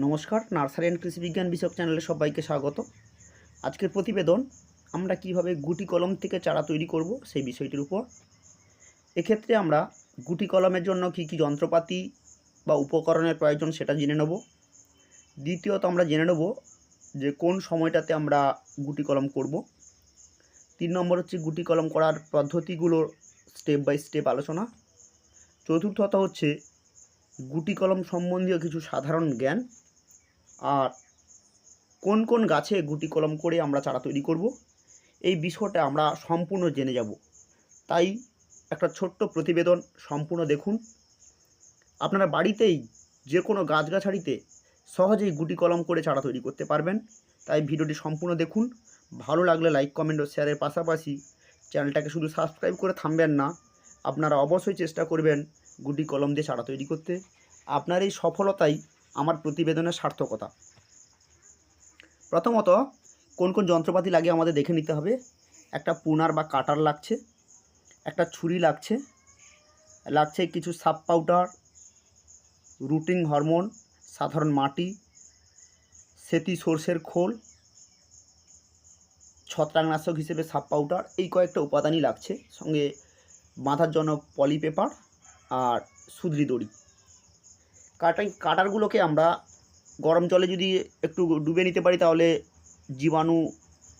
নমস্কার, nursery and কৃষি বিজ্ঞান বিষয়ক চ্যানেলে সবাইকে স্বাগত। আজকের প্রতিবেদন, আমরা কীভাবে গুটি কলম থেকে চারা তৈরি করব সেই বিষয়টির উপর। এক্ষেত্রে আমরা গুটি কলমের জন্য কী কী যন্ত্রপাতি বা উপকরণের প্রয়োজন সেটা জেনে নেব। দ্বিতীয়ত আমরা জেনে নেব যে কোন সময়টাতে আমরা গুটি কলম করব। তিন নম্বর হচ্ছে গুটি কলম করার পদ্ধতিগুলোর স্টেপ বাই স্টেপ আলোচনা। চতুর্থত হচ্ছে গুটি কলম সম্বন্ধীয় কিছু সাধারণ জ্ঞান। আর কোন কোন গাছে গুটি কলম করে আমরা চারা তৈরি করব, এই বিষয়টা আমরা সম্পূর্ণ জেনে যাব। তাই একটা ছোট্ট প্রতিবেদন সম্পূর্ণ দেখুন। আপনারা বাড়িতেই যে কোনো গাছগাছালিতে সহজেই গুটি কলম করে চারা তৈরি করতে পারবেন। তাই ভিডিওটি সম্পূর্ণ দেখুন। ভালো লাগলে লাইক, কমেন্ট ও শেয়ারের পাশাপাশি চ্যানেলটাকে শুধু সাবস্ক্রাইব করে থামবেন না, আপনারা অবশ্যই চেষ্টা করবেন গুটি কলম দিয়ে চারা তৈরি করতে। আপনার এই সফলতাই আমার প্রতিবেদনের সার্থকতা। প্রথমত, কোন কোন যন্ত্রপাতি লাগে আমাদের দেখে নিতে হবে। একটা পুনার বা কাটার লাগছে, একটা ছুরি লাগছে লাগছে কিছু সাব পাউডার রুটিং হরমোন, সাধারণ মাটি, সেতি সর্ষের খোল, ছত্রাকনাশক হিসেবে সাব পাউডার, এই কয়েকটা উপাদানই লাগছে। সঙ্গে বাঁধার জন্য পলি পেপার আর সুদলি দড়ি। কাটাই কাটারগুলোকে আমরা গরম জলে যদি একটু ডুবে নিতে পারি তাহলে জীবাণু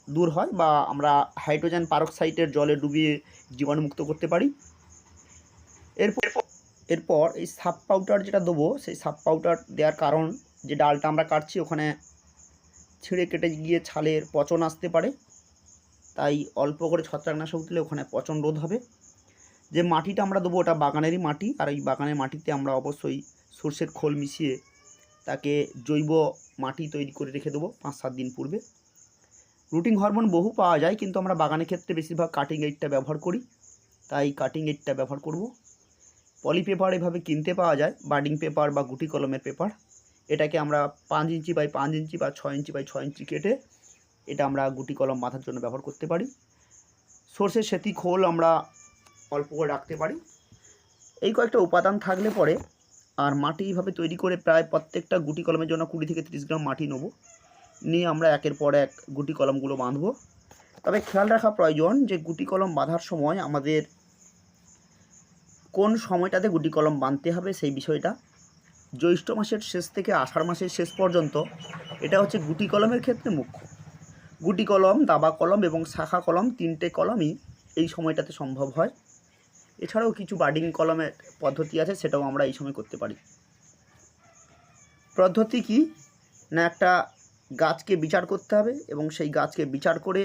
দূর হয় বা আমরা হাইড্রোজেন পারক্সাইডের জলে ডুবিয়ে জীবাণুমুক্ত করতে পারি। এরপর এরপর এই সাব পাউডার যেটা দেবো সেই সাব পাউডার দেওয়ার কারণ যে ডালটা আমরা কাটছি ওখানে ছিঁড়ে কেটে গিয়ে ছালের পচন আসতে পারে। তাই অল্প করে ছত্রাকনাশক দিলে ওখানে পচন রোধ হবে। যে মাটিটা আমরা দেবো ওটা বাগানেরই মাটি আর এই বাগানের মাটিতে আমরা অবশ্যই সর্ষের খোল মিশিয়ে তাকে জৈব মাটি তৈরি করে রেখে দেবো পাঁচ সাত দিন পূর্বে। রুটিং হরমোন বহু পাওয়া যায়, কিন্তু আমরা বাগানের ক্ষেত্রে বেশিরভাগ কাটিং এইটটা ব্যবহার করি। তাই কাটিং এইটটা ব্যবহার করব। পলি পেপার এভাবে কিনতে পাওয়া যায় বার্ডিং পেপার বা গুটি কলমের পেপার এটাকে আমরা পাঁচ ইঞ্চি বাই পাঁচ ইঞ্চি বা ছয় ইঞ্চি বাই ছয় ইঞ্চি কেটে এটা আমরা গুটি কলম বাঁধার জন্য ব্যবহার করতে পারি। সর্ষের সেতি খোল আমরা অল্প করে রাখতে পারি। এই কয়েকটা উপাদান থাকলে পরে আর মাটি এইভাবে তৈরি করে প্রায় প্রত্যেকটা গুটি কলমের জন্য কুড়ি থেকে তিরিশ গ্রাম মাটি নেব। নিয়ে আমরা একের পর এক গুটি কলমগুলো বাঁধবো। তবে খেয়াল রাখা প্রয়োজন যে গুটি কলম বাঁধার সময় আমাদের কোন সময়টাতে গুটি কলম বাঁধতে হবে সেই বিষয়টা। জ্যৈষ্ঠ মাসের শেষ থেকে আষাঢ় মাসের শেষ পর্যন্ত এটা হচ্ছে গুটি কলমের ক্ষেত্রে মুখ্য। গুটি কলম, দাবা কলম এবং শাখা কলম তিনটে কলমই এই সময়টাতে সম্ভব হয়। এছাড়াও কিছু বার্ডিং কলমের পদ্ধতি আছে, সেটাও আমরা এই সময় করতে পারি। পদ্ধতি কি? না, একটা গাছকে বিচার করতে হবে এবং সেই গাছকে বিচার করে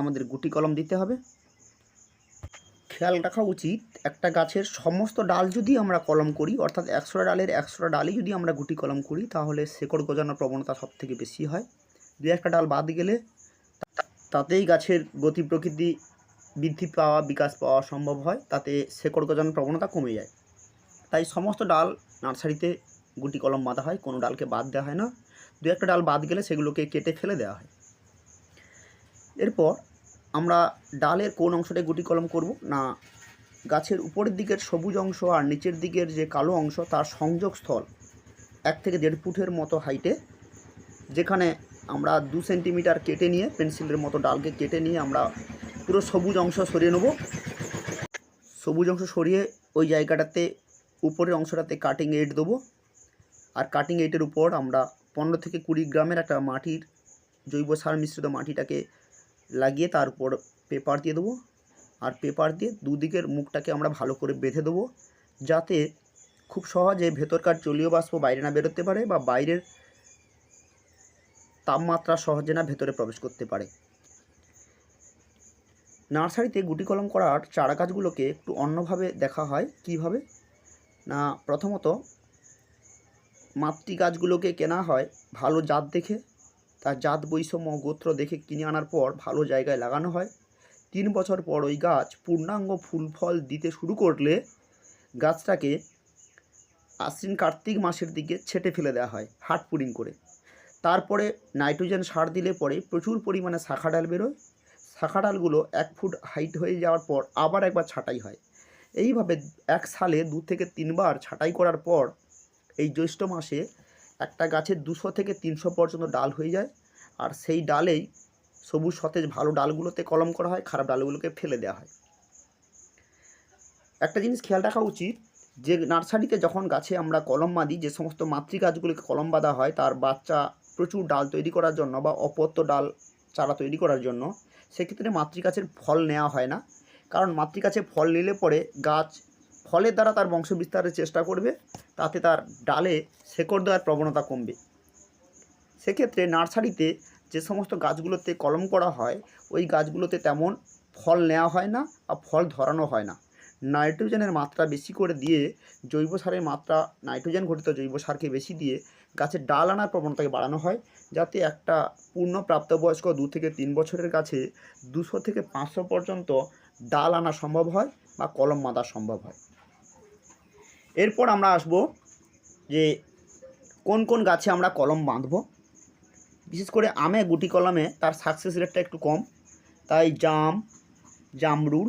আমাদের গুটি কলম দিতে হবে। খেয়াল রাখা উচিত, একটা গাছের সমস্ত ডাল যদি আমরা কলম করি, অর্থাৎ একশোটা ডালের একশোটা ডালই যদি আমরা গুটি কলম করি, তাহলে শেকড় গজানোর প্রবণতা সব থেকে বেশি হয়। দু একটা ডাল বাদ গেলে তাতেই গাছের গতি প্রকৃতি বৃদ্ধি পাওয়া, বিকাশ পাওয়া সম্ভব হয়, তাতে শেকড় গজানোর প্রবণতা কমে যায়। তাই সমস্ত ডাল নার্সারিতে গুটি কলম বাঁধা হয়, কোনো ডালকে বাদ দেওয়া হয় না। দু একটা ডাল বাদ গেলে সেগুলোকে কেটে ফেলে দেওয়া হয়। এরপর আমরা ডালের কোন অংশটায় গুটি কলম করব না গাছের উপরের দিকের সবুজ অংশ আর নিচের দিকের যে কালো অংশ, তার সংযোগস্থল এক থেকে দেড় ফুটের মতো হাইটে, যেখানে আমরা দু সেন্টিমিটার কেটে নিয়ে, পেন্সিলের মতো ডালকে কেটে নিয়ে আমরা পুরো সবুজ অংশ সরিয়ে নেব। সবুজ অংশ সরিয়ে ওই জায়গাটাতে উপরের অংশটাতে কাটিং এইট দেবো। আর কাটিং এইটের উপর আমরা পনেরো থেকে কুড়ি গ্রামের একটা মাটির জৈব সার মিশ্রিত মাটিটাকে লাগিয়ে তার উপর পেপার দিয়ে দেবো। আর পেপার দিয়ে দুদিকের মুখটাকে আমরা ভালো করে বেঁধে দেবো। যাতে খুব সহজে ভেতরকার জলীয় বাষ্প বাইরে না বেরোতে পারে বা বাইরের তাপমাত্রা সহজে না ভেতরে প্রবেশ করতে পারে। নার্সারিতে গুটি কলম করার চারা গাছগুলোকে একটু অন্যভাবে দেখা হয়, কীভাবে? না, প্রথমত মাতৃ গাছগুলোকে কেনা হয় ভালো জাত দেখে, তার জাত বৈষম্য গোত্র দেখে কিনে আনার পর ভালো জায়গায় লাগানো হয়। তিন বছর পর ওই গাছ পূর্ণাঙ্গ ফুল, ফল দিতে শুরু করলে গাছটাকে আশ্বিন কার্তিক মাসের দিকে ছেটে ফেলে দেওয়া হয়, হাট পুডিং করে। তারপরে নাইট্রোজেন সার দিলে পরে প্রচুর পরিমাণে শাখা ডাল বেরোয় শাখা ডালগুলো এক ফুট হাইট হয়ে যাওয়ার পর আবার একবার ছাঁটাই হয়। এইভাবে এক সালে দু থেকে তিনবার ছাঁটাই করার পর এই জ্যৈষ্ঠ মাসে একটা গাছের দুশো থেকে তিনশো পর্যন্ত ডাল হয়ে যায় আর সেই ডালেই সবুজ সতেজ ভালো ডালগুলোতে কলম করা হয়, খারাপ ডালগুলোকে ফেলে দেওয়া হয়। একটা জিনিস খেয়াল রাখা উচিত যে নার্সারিতে যখন গাছে আমরা কলম বাঁধি, যে সমস্ত মাতৃ গাছগুলোকে কলম বাঁধা হয়, তার বাচ্চা প্রচুর ডাল তৈরি করার জন্য বা অপত্য ডাল চারা তৈরি করার জন্য সেক্ষেত্রে মাতৃগাছের ফল নেওয়া হয় না। কারণ মাতৃগাছে ফল নিলে পরে গাছ ফলের দ্বারা তার বংশ বিস্তারের চেষ্টা করবে, তাতে তার ডালে শেকড় দেওয়ার প্রবণতা কমবে। সেক্ষেত্রে নার্সারিতে যে সমস্ত গাছগুলোতে কলম করা হয়, ওই গাছগুলোতে তেমন ফল নেওয়া হয় না আর ফল ধরানো হয় না। নাইট্রোজেনের মাত্রা বেশি করে দিয়ে জৈব সারের মাত্রা, নাইট্রোজেন ঘটিত জৈব সারকে বেশি দিয়ে গাছের ডাল আনার প্রবণতাকে বাড়ানো হয়, যাতে একটা পূর্ণ প্রাপ্তবয়স্ক দু থেকে তিন বছরের কাছে দুশো থেকে পাঁচশো পর্যন্ত ডাল আনা সম্ভব হয় বা কলম বাঁধা সম্ভব হয়। এরপর আমরা আসব যে কোন কোন গাছে আমরা কলম বাঁধব। বিশেষ করে আমে গুটি কলমে তার সাকসেস রেটটা একটু কম। তাই জাম, জামরুল,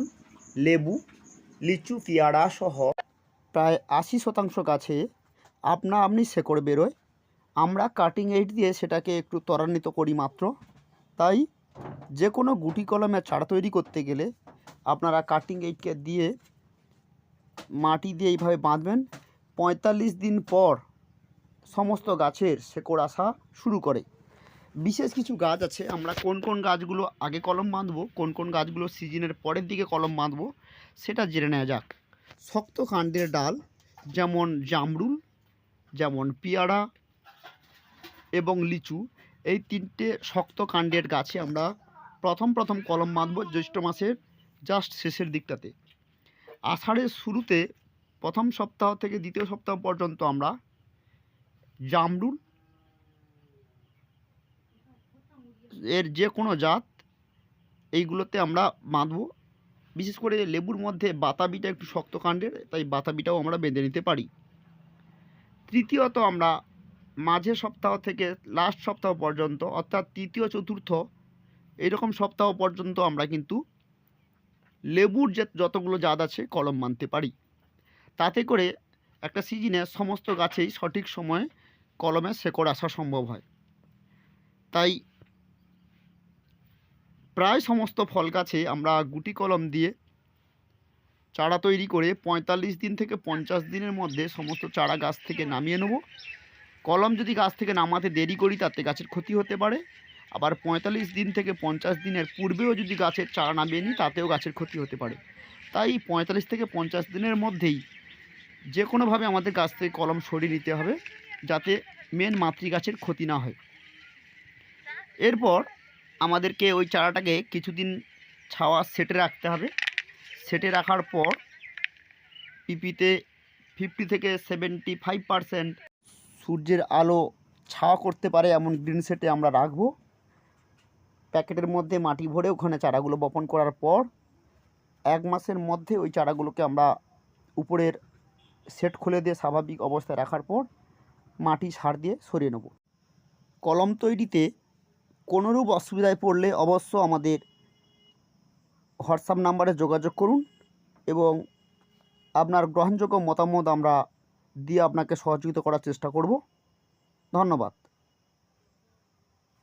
লেবু, লিচু, পেয়ারা সহ প্রায় আশি শতাংশ গাছে আপনা আপনি শেকড় বেরোয় আমরা কাটিং এইড দিয়ে সেটাকে একটু ত্বরান্বিত করি মাত্র। তাই যে কোনো গুটি কলমের চারা তৈরি করতে গেলে আপনারা কাটিং এইডকে দিয়ে মাটি দিয়ে এইভাবে বাঁধবেন। পঁয়তাল্লিশ দিন পর সমস্ত গাছের শেকড় আসা শুরু করে। বিশেষ কিছু গাছ আছে, আমরা কোন কোন গাছগুলো আগে কলম বাঁধবো, কোন কোন গাছগুলো সিজনের পরের দিকে কলম বাঁধবো, সেটা জেনে নেওয়া যাক। শক্ত কাণ্ডের ডাল, যেমন জামরুল, যেমন পেয়ারা এবং লিচু, এই তিনটে শক্ত কাণ্ডের গাছে আমরা প্রথম প্রথম কলম বাঁধবো জ্যৈষ্ঠ মাসের জাস্ট শেষের দিকটাতে। আষাঢ়ের শুরুতে প্রথম সপ্তাহ থেকে দ্বিতীয় সপ্তাহ পর্যন্ত আমরা জামরুল এর যে কোনো জাত এইগুলোতে আমরা বাঁধবো। বিশেষ করে লেবুর মধ্যে বাতাবিটা একটু শক্ত কাণ্ডের, তাই বাতাবিটাও আমরা বেঁধে নিতে পারি। তৃতীয়ত আমরা মাঝের সপ্তাহ থেকে লাস্ট সপ্তাহ পর্যন্ত, অর্থাৎ তৃতীয়, চতুর্থ, এরকম সপ্তাহ পর্যন্ত আমরা কিন্তু লেবুর যে যতগুলো জাত আছে, কলম মানতে পারি। তাতে করে একটা সিজনে সমস্ত গাছেই সঠিক সময়ে কলমে শেকড় আসা সম্ভব হয়। তাই প্রায় সমস্ত ফল গাছে আমরা গুটি কলম দিয়ে চারা তৈরি করে পঁয়তাল্লিশ দিন থেকে পঞ্চাশ দিনের মধ্যে সমস্ত চারা গাছ থেকে নামিয়ে নেব। কলম যদি গাছ থেকে নামাতে দেরি করি, তাতে গাছের ক্ষতি হতে পারে। আবার পঁয়তাল্লিশ দিন থেকে পঞ্চাশ দিনের পূর্বেও যদি গাছের চারা নামিয়ে নিই, তাতেও গাছের ক্ষতি হতে পারে। তাই পঁয়তাল্লিশ থেকে পঞ্চাশ দিনের মধ্যেই যে কোনোভাবে আমাদের গাছ থেকে কলম সরিয়ে নিতে হবে, যাতে মেন মাতৃ গাছের ক্ষতি না হয়। এরপর আমাদেরকে ওই চারাটাকে কিছুদিন ছাওয়া সেটে রাখতে হবে। সেটে রাখার পর পিপিতে ফিফটি থেকে সেভেন্টি ফাইভ পারসেন্ট সূর্যের আলো ছাওয়া করতে পারে এমন গ্রিন সেটে আমরা রাখব। প্যাকেটের মধ্যে মাটি ভরে ওখানে চারাগুলো বপন করার পর এক মাসের মধ্যে ওই চারাগুলোকে আমরা উপরের সেট খুলে দিয়ে স্বাভাবিক অবস্থায় রাখার পর মাটি সার দিয়ে সরিয়ে নেব। কলম তৈরিতে কোনোরূপ অসুবিধায় পড়লে অবশ্য আমাদের হোয়াটসঅ্যাপ নাম্বারে যোগাযোগ করুন এবং আপনার গ্রহণযোগ্য মতামত আমরা দিয়ে আপনাকে সহযোগিতা করার চেষ্টা করব। ধন্যবাদ।